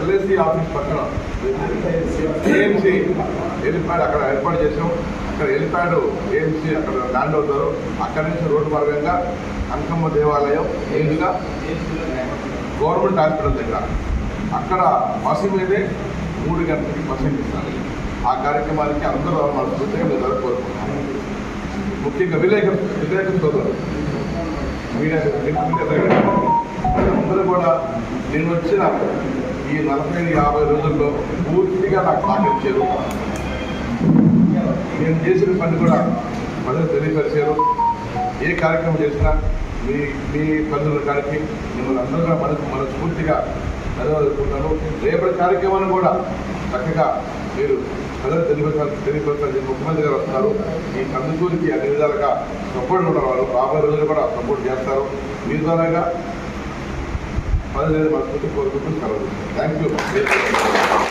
LIC office పక్కన AMC helipad అక్కడ ఏర్పాటు చేసాం అక్కడ హెలిప్యాడ్ ఏఎంసీ అక్కడ ల్యాండ్ అవుతారు. అక్కడి నుంచి రోడ్డు మార్గంగా అంకమ్మ దేవాలయం ఎదురుగా గవర్నమెంట్ హాస్పిటల్ దగ్గర. అక్కడ బస్సు మీదే మూడు గంటలకి బస్సు ఇస్తారు ఆ కార్యక్రమానికి అందరూ మనస్ఫూర్తిగా మీరు అందరూ ముఖ్యంగా విలేక విలేకరుతో సోదరులు. మీడియా అందరూ కూడా నేను వచ్చిన ఈ నలభై యాభై రోజుల్లో పూర్తిగా నాకు పాటించారు నేను చేసిన పని కూడా ప్రజలు తెలియపరిచారు. ఏ కార్యక్రమం చేసినా మీ మీ పనుల కాడికి మిమ్మల్ని అందరూ కూడా మనసు మనస్ఫూర్తిగా చదవనుకుంటాను రేపటి కార్యక్రమాన్ని కూడా చక్కగా మీరు ప్రజలు తెలియపరచాలి తెలియపరచాలి ముఖ్యమంత్రి గారు వస్తారు ఈ కందుకూరికి అన్ని విధాలుగా సపోర్ట్ ఉన్న వాళ్ళు రాబోయే రోజులు కూడా సపోర్ట్ చేస్తారు. మీ ద్వారాగా పదవేలు మనస్ఫూర్తి కోరుకుంటూ సెలవు. Thank you